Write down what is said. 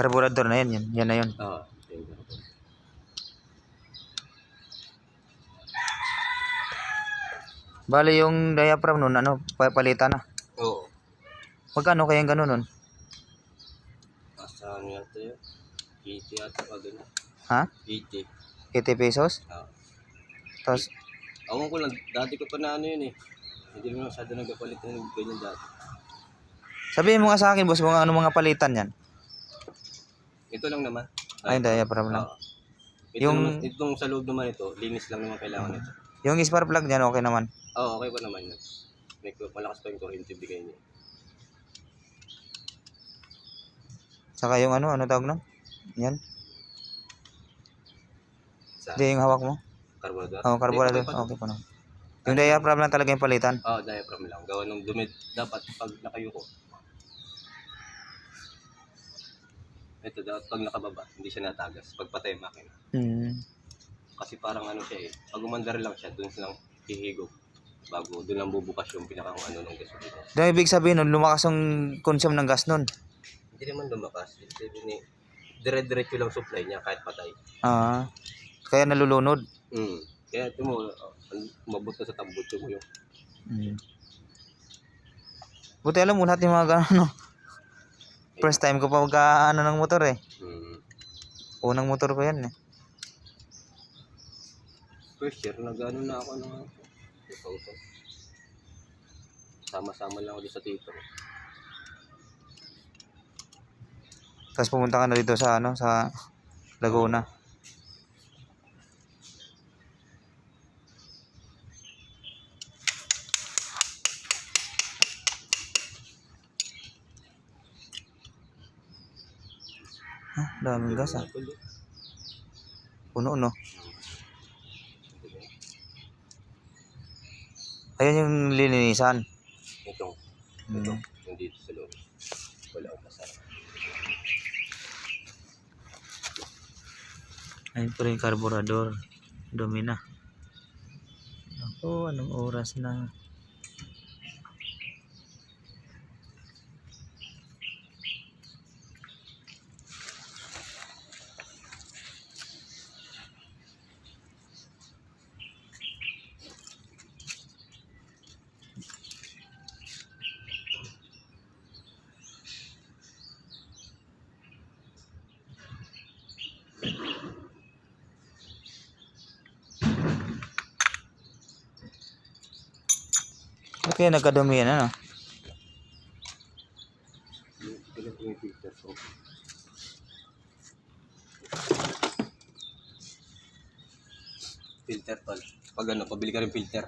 Carburetor na yan, yan. Yan na yun. Oo. yung ganito. Bali yung diaphragm nun, ano, pa- palitan na. Oo. Magkano kaya ganun nun? Asa ano yata yun? 80 yata pa ganun. Ha? 80. 80 pesos? Oo. Tapos, Awan ko lang, dati ko pa na ano yun eh. Hindi naman masyado nagpapalit ng ganyan dati. sabihin mo nga sa akin, boss, kung ano mga palitan yan. Ito lang naman. Ay, diaphragm lang. Oo. Ito Yung- naman, itong sa loob naman ito, linis lang naman kailangan ito. Yung spark plug niyan, okay naman. Oo, okay pa naman yun. May malakas pa yung kuryente bigay niya. Saka yung ano, ano tawag nun? Yan. Sa Hindi yung hawak mo. carburetor. Oo, oh, carburetor. Okay pa naman. Yung diaphragm lang talaga yung palitan. Oo, diaphragm lang. Gawa ng dumi. Dapat pag nakayuko. Ito, dapat pag nakababa, hindi siya natagas. Pag patay ang makina. Hmm. Kasi parang ano siya eh. Pag umandar lang siya, doon silang hihigo. Bago, doon lang bubukas yung pinakang ano ng gasolina. Dahil ibig sabihin nun, lumakas yung consume ng gas nun. Hindi naman lumakas. Ibig sabihin eh, dire-diretso lang supply niya kahit patay. Ah. Kaya nalulunod. Mm. Kaya ito mo, uh, umabot na sa tambutso mo yung Hmm. Buti alam mo lahat yung mga gano'n, no? First time ko pa magka ano ng motor eh. mm, Unang motor ko yan eh. first year, nag-ano na ako ng 2000. Sama-sama lang ako sa tito. Tapos pumunta ka na dito sa ano, sa Laguna. Ah, daming gas ah. Tuloy. Puno no. Ayan yung lilinisan. Itong, Hmm. ito, yung dito sa loob. Wala akong kasama. Ayun pa rin yung carburetor. Dumi na. Ako, anong oras na? Ba't kaya nagkadumi yan, ano? Filter ko. Filter pal. Pag ano, pabili ka rin filter.